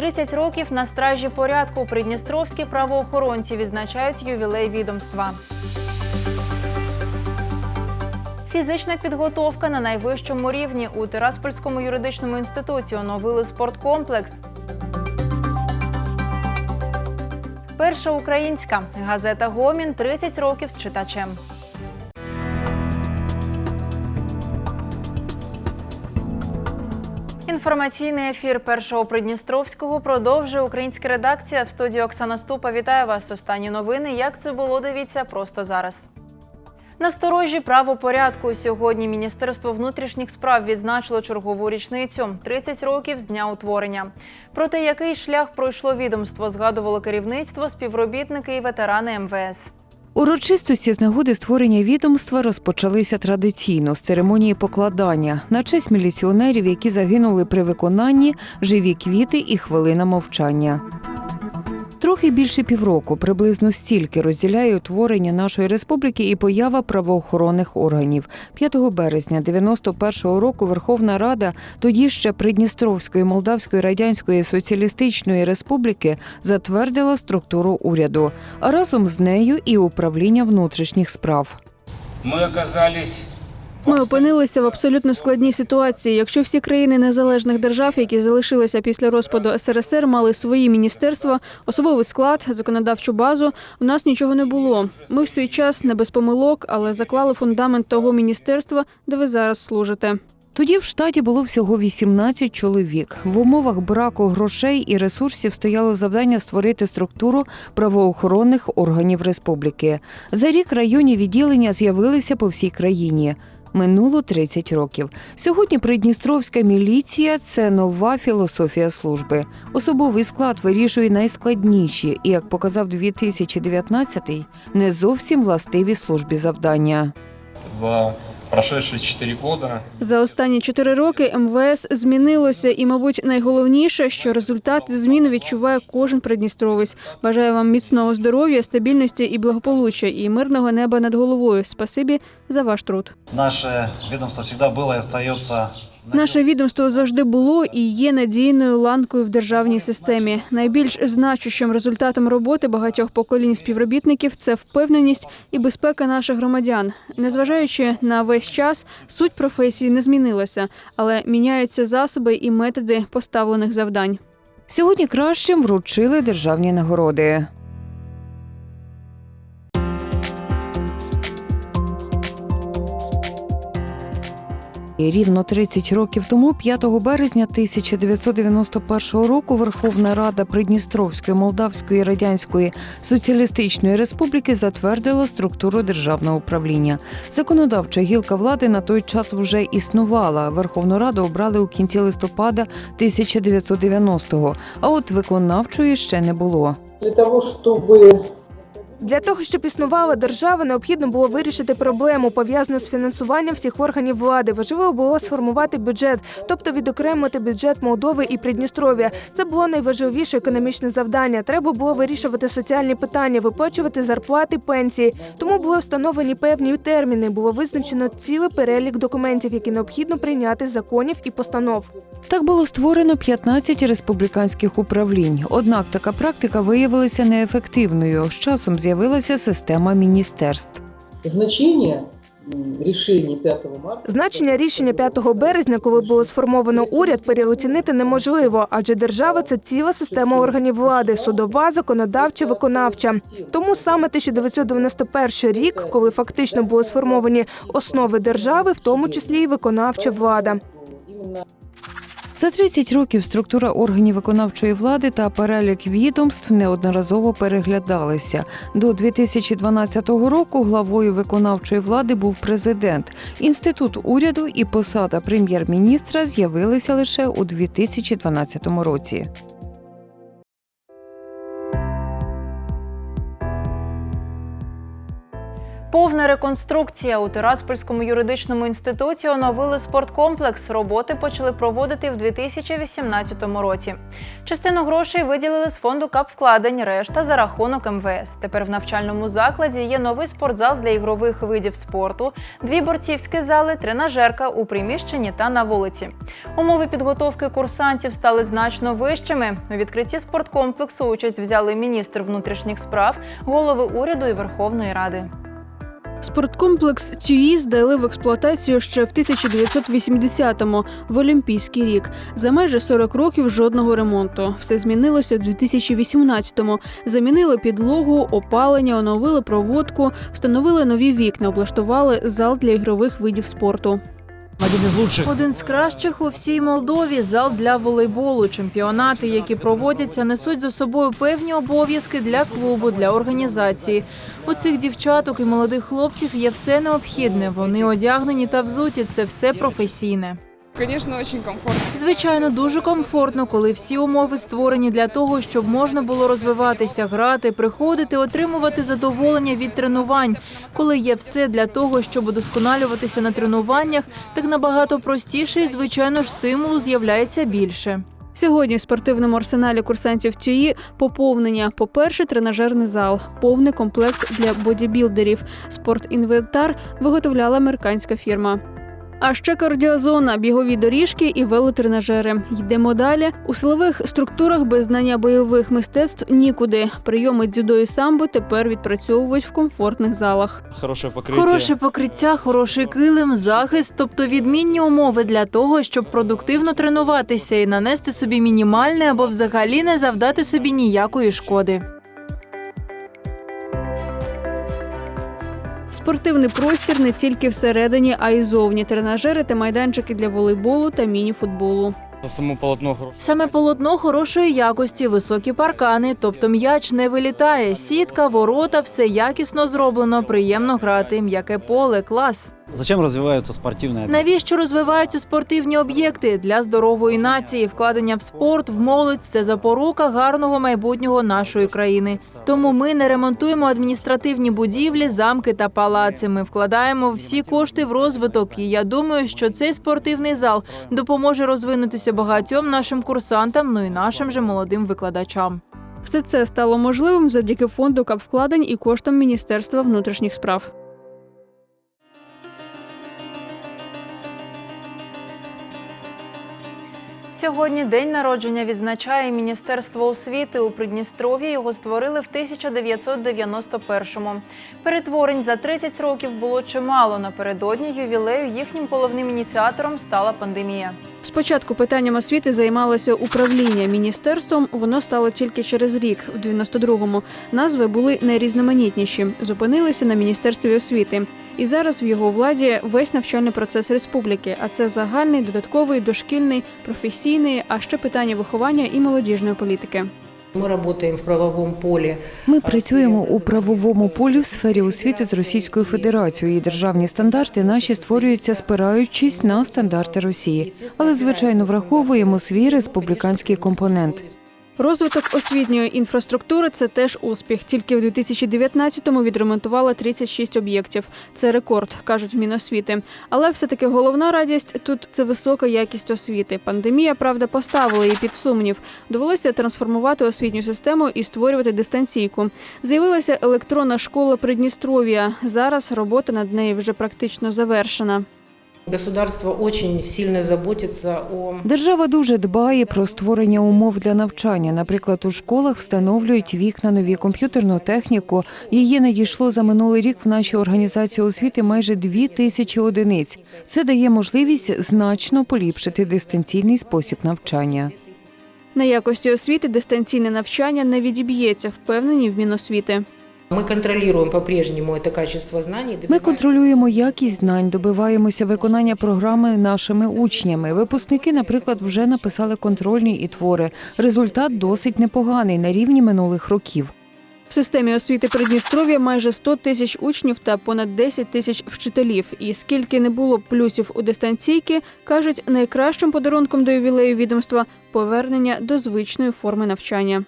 30 років на стражі порядку придністровські правоохоронці відзначають ювілей відомства. Фізична підготовка на найвищому рівні у Тираспольському юридичному інституті оновили спорткомплекс. Перша українська газета Гомін 30 років з читачем. Інформаційний ефір першого Придністровського продовжує українська редакція. В студії Оксана Ступа вітаю вас. Останні новини. Як це було? Дивіться просто зараз. Насторожі правопорядку сьогодні Міністерство внутрішніх справ відзначило чергову річницю 30 років з дня утворення. Про те, який шлях пройшло відомство, згадувало керівництво, співробітники і ветерани МВС. Урочистості з нагоди створення відомства розпочалися традиційно з церемонії покладання на честь міліціонерів, які загинули при виконанні живі квіти і хвилина мовчання. Трохи більше півроку, приблизно стільки розділяє утворення нашої республіки і поява правоохоронних органів. 5 березня 91-го року Верховна Рада, тоді ще Придністровської Молдавської Радянської Соціалістичної Республіки, затвердила структуру уряду, а разом з нею і управління внутрішніх справ. Мы оказались Ми опинилися в абсолютно складній ситуації. Якщо всі країни незалежних держав, які залишилися після розпаду СРСР, мали свої міністерства, особовий склад, законодавчу базу, у нас нічого не було. Ми в свій час не без помилок, але заклали фундамент того міністерства, де ви зараз служите. Тоді в штаті було всього 18 чоловік. В умовах браку грошей і ресурсів стояло завдання створити структуру правоохоронних органів республіки. За рік районні відділення з'явилися по всій країні. Минуло 30 років. Сьогодні Придністровська міліція це нова філософія служби. Особовий склад вирішує найскладніші і, як показав 2019-й, не зовсім властиві службі завдання. за прошедшие 4 года За останні чотири роки МВС змінилося, і, мабуть, найголовніше, що результат змін відчуває кожен придністровець. Бажаю вам міцного здоров'я, стабільності і благополуччя, і мирного неба над головою. Спасибі за ваш труд. Наше відомство завжди було і остается Наше відомство завжди було і є надійною ланкою в державній системі. Найбільш значущим результатом роботи багатьох поколінь співробітників це впевненість і безпека наших громадян. Незважаючи на весь час, суть професії не змінилася, але міняються засоби і методи поставлених завдань. Сьогодні кращим вручили державні нагороди. Рівно 30 років тому, 5 березня 1991 року, Верховна Рада Придністровської Молдавської Радянської Соціалістичної Республіки затвердила структуру державного управління. Законодавча гілка влади на той час вже існувала. Верховну Раду обрали у кінці листопада 1990-го, а от виконавчої ще не було. для того, чтобы Для того, щоб існувала держава, необхідно було вирішити проблему, пов'язану з фінансуванням всіх органів влади. Важливо було сформувати бюджет, тобто відокремити бюджет Молдови і Придністров'я. Це було найважливіше економічне завдання. Треба було вирішувати соціальні питання, виплачувати зарплати, пенсії. Тому були встановлені певні терміни. Було визначено цілий перелік документів, які необхідно прийняти законів і постанов. Так було створено 15 республіканських управлінь. Однак така практика виявилася неефективною. З часом з'явилася система міністерств. 5 Значення рішення 5 березня, коли було сформовано уряд, переоцінити неможливо, адже держава це ціла система органів влади судова, законодавча, виконавча. Тому саме 1991 рік, коли фактично були сформовані основи держави, в тому числі і виконавча влада. За 30 років структура органів виконавчої влади та перелік відомств неодноразово переглядалися. До 2012 року главою виконавчої влади був президент. Інститут уряду і посада прем'єр-міністра з'явилися лише у 2012 році. Повна реконструкція у Тираспольському юридичному інституті оновили спорткомплекс. Роботи почали проводити в 2018 році. Частину грошей виділили з фонду капвкладень, решта за рахунок МВС. Тепер в навчальному закладі є новий спортзал для ігрових видів спорту, дві борцівські зали, тренажерка у приміщенні та на вулиці. Умови підготовки курсантів стали значно вищими. У відкритті спорткомплексу участь взяли міністр внутрішніх справ, голови уряду і Верховної Ради. Спорткомплекс ЦЮІ здали в експлуатацію ще в 1980-му, в Олімпійський рік. За майже 40 років жодного ремонту. Все змінилося в 2018-му. Замінили підлогу, опалення, оновили проводку, встановили нові вікна, облаштували зал для ігрових видів спорту. Один із лучших. Один з кращих у всій Молдові зал для волейболу. Чемпіонати, які проводяться, несуть за собою певні обов'язки для клубу, для організації. У цих дівчаток і молодих хлопців є все необхідне. Вони одягнені та взуті. Це все професійне. Конечно, очень комфортно. Звичайно, дуже комфортно, коли всі умови створені для того, щоб можна було розвиватися, грати, приходити, отримувати задоволення від тренувань. Коли є все для того, щоб удосконалюватися на тренуваннях, так набагато простіше і, звичайно ж, стимулу з'являється більше. Сьогодні в спортивному арсеналі курсантів ТЮІ поповнення. По-перше, тренажерний зал, повний комплект для бодібілдерів. Спортінвентар виготовляла американська фірма. А ще кардіозона, бігові доріжки і велотренажери. Йдемо далі. У силових структурах без знання бойових мистецтв нікуди. Прийоми дзюдо і самбо тепер відпрацьовують в комфортних залах. Хорошее покрытие. Хороше покриття, хороший килим, захист, тобто відмінні умови для того, щоб продуктивно тренуватися і нанести собі мінімальне або взагалі не завдати собі ніякої шкоди. Спортивний простір не тільки всередині, а й зовні. Тренажери та майданчики для волейболу та міні-футболу. За само полотно. Саме полотно хорошої якості, високі паркани, тобто м'яч не вилітає. Сітка, ворота, все якісно зроблено, приємно грати. М'яке поле, клас. Зачем развиваются спортивные объекты? Навіщо розвиваються спортивні об'єкти для здорової нації? Вкладення в спорт, в молодь це запорука гарного майбутнього нашої країни. Тому ми не ремонтуємо адміністративні будівлі, замки та палаци. Ми вкладаємо всі кошти в розвиток. І я думаю, що цей спортивний зал допоможе розвинутися багатьом нашим курсантам, ну і нашим же молодим викладачам. Все це стало можливим завдяки фонду капвкладень і коштам Міністерства внутрішніх справ. Сьогодні день народження відзначає Міністерство освіти у Придністров'ї. Його створили в 1991-му. Перетворень за 30 років було чимало. Напередодні ювілею їхнім головним ініціатором стала пандемія. Спочатку питанням освіти займалося управління міністерством. Воно стало тільки через рік, у 92-му. Назви були найрізноманітніші. Зупинилися на міністерстві освіти. І зараз в його владі весь навчальний процес республіки. А це загальний, додатковий, дошкільний, професійний, а ще питання виховання і молодіжної політики. Мы работаем в правовому полі. Ми працюємо у правовому полі в сфері освіти з Російською Федерацією. І державні стандарти наші створюються, спираючись на стандарти Росії. Але звичайно враховуємо свій республіканський компонент. Розвиток освітньої інфраструктури це теж успіх. Тільки в 2019-му відремонтували 36 об'єктів. Це рекорд, кажуть в Міносвіти. Але все-таки головна радість тут це висока якість освіти. Пандемія, правда, поставила її під сумнів. Довелося трансформувати освітню систему і створювати дистанційку. З'явилася електронна школа Придністров'я. Зараз робота над нею вже практично завершена. Государство очень сильно заботится о Держава дуже дбає про створення умов для навчання. Наприклад, у школах встановлюють вікна, нові комп'ютерну техніку. Її надійшло за минулий рік в нашій організації освіти майже дві тисячі одиниць. Це дає можливість значно поліпшити дистанційний спосіб навчання. На якості освіти дистанційне навчання не відіб'ється, впевнені в Міносвіти. Мы контролируем по-прежнему это качество знаний. Ми контролюємо якість знань, добиваємося виконання програми нашими учнями. Випускники, наприклад, вже написали контрольні і твори. Результат досить непоганий на рівні минулих років. В системі освіти Придністров'я майже 100 тисяч учнів та понад 10 тисяч вчителів. І скільки не було плюсів у дистанційки, кажуть, найкращим подарунком до ювілею відомства повернення до звичної форми навчання.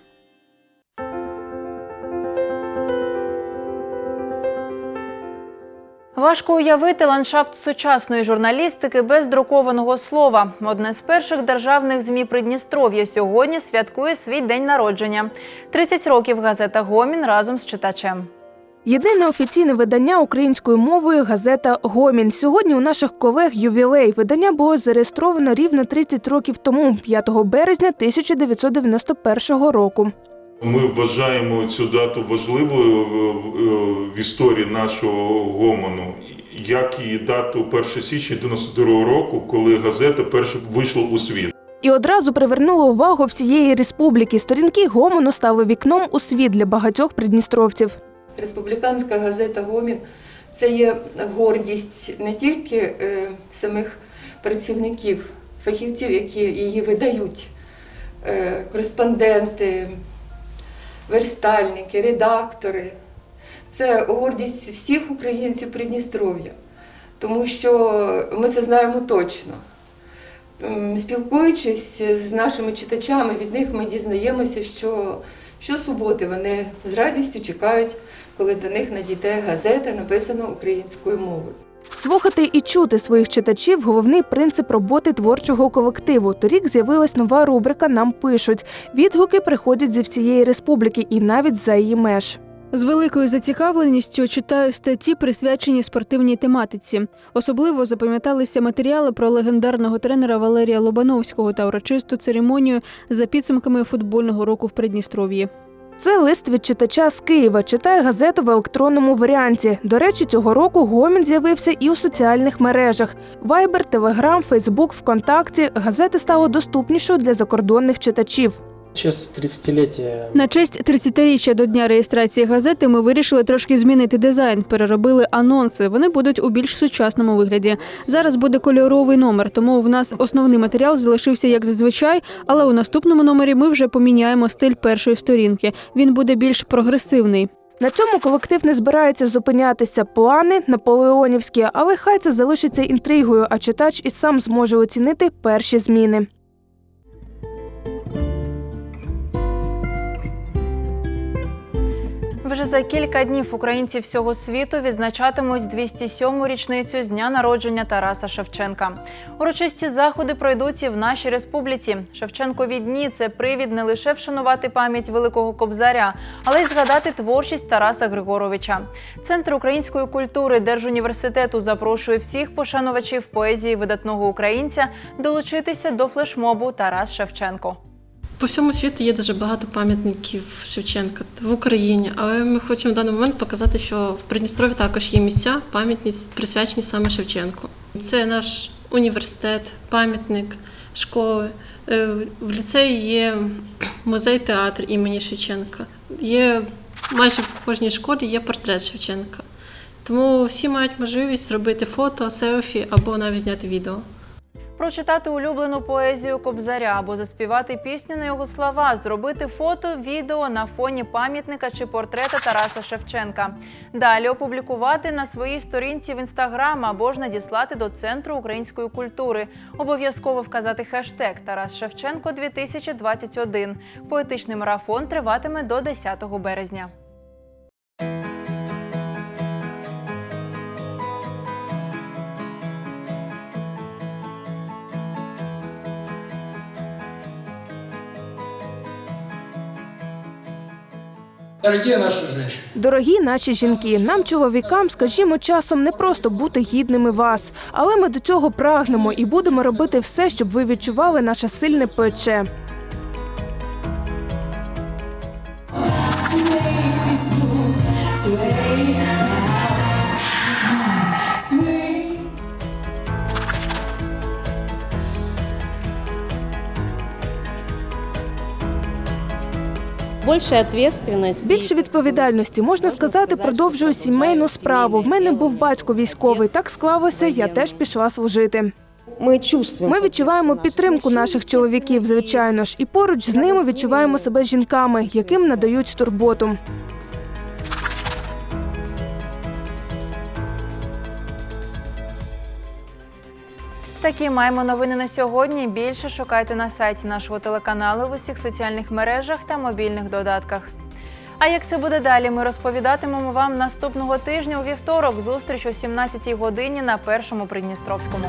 Важко уявити ландшафт сучасної журналістики без друкованого слова. Одне з перших державних змі Придністров'я сьогодні святкує свій день народження. 30 років газета Гомін разом з читачем. Єдине офіційне видання українською мовою газета Гомін. Сьогодні у наших колег ювілей. Видання було зареєстровано рівно 30 років тому, 5 березня 1991 року. Ми вважаємо цю дату важливою в- історії нашого гомону, як і дату 1 січня 92 року, коли газета перша вийшла у світ. І одразу привернуло увагу всієї республіки. Сторінки Гомону стали вікном у світ для багатьох придністровців. Республіканська газета Гомін це є гордість не тільки е, самих працівників, фахівців, які її видають, е, кореспонденти, верстальники, редактори. Це гордість всіх українців Придністров'я, тому що ми це знаємо точно. Спілкуючись з нашими читачами, від них ми дізнаємося, що щосуботи вони з радістю чекають, коли до них надійде газета, написана українською мовою. Слухати і чути своїх читачів головний принцип роботи творчого колективу. Торік з'явилась нова рубрика Нам пишуть. Відгуки приходять зі всієї республіки і навіть за її меж. З великою зацікавленістю читаю статті, присвячені спортивній тематиці. Особливо запам'яталися матеріали про легендарного тренера Валерія Лобановського та урочисту церемонію за підсумками футбольного року в Придністров'ї. Це лист від читача з Києва. Читає газету в електронному варіанті. До речі, цього року гомін з'явився і у соціальних мережах: Вайбер, Телеграм, Фейсбук, ВКонтакті. Газети стало доступнішою для закордонних читачів. Честь 30-летия. На честь 30-річчя до дня реєстрації газети ми вирішили трошки змінити дизайн. Переробили анонси. Вони будуть у більш сучасному вигляді. Зараз буде кольоровий номер, тому в нас основний матеріал залишився як зазвичай. Але у наступному номері ми вже поміняємо стиль першої сторінки. Він буде більш прогресивний. На цьому колектив не збирається зупинятися. Плани наполеонівські, але хай це залишиться інтригою, а читач і сам зможе оцінити перші зміни. Вже за кілька днів українці всього світу відзначатимуть 207-му річницю з дня народження Тараса Шевченка. Урочисті заходи пройдуть і в нашій республіці. Шевченкові дні це привід не лише вшанувати пам'ять великого кобзаря, але й згадати творчість Тараса Григоровича. Центр української культури Держуніверситету запрошує всіх пошанувачів поезії видатного українця долучитися до флешмобу Тарас Шевченко. По всьому світу є дуже багато пам'ятників Шевченка в Україні, але ми хочемо в даний момент показати, що в Придністрові також є місця пам'ятні, присвячені саме Шевченку. Це наш університет, пам'ятник, школи. Е, В ліцеї є музей театр імені Шевченка. Є майже в кожній школі є портрет Шевченка. Тому всі мають можливість зробити фото, селфі або навіть зняти відео. Прочитати улюблену поезію Кобзаря або заспівати пісню на його слова, зробити фото, відео на фоні пам'ятника чи портрета Тараса Шевченка. Далі опублікувати на своїй сторінці в інстаграм або ж надіслати до Центру української культури. Обов'язково вказати хештег Тарас Шевченко 2021. Поетичний марафон триватиме до 10 березня. Дорогие наші жінки. Дорогі наші жінки, нам, чоловікам, скажімо, часом не просто бути гідними вас, але ми до цього прагнемо і будемо робити все, щоб ви відчували наше сильне плече. sway, відповідальності. Більше відповідальності можна сказати, продовжую сімейну справу. В мене був батько військовий. Так склалося, я теж пішла служити. Ми чувствуємо. Ми відчуваємо підтримку наших чоловіків, звичайно ж, і поруч з ними відчуваємо себе жінками, яким надають турботу. Такі маємо новини на сьогодні. Більше шукайте на сайті нашого телеканалу в усіх соціальних мережах та мобільних додатках. А як це буде далі? Ми розповідатимемо вам наступного тижня у вівторок. Зустріч о 17-й годині на першому Придністровському.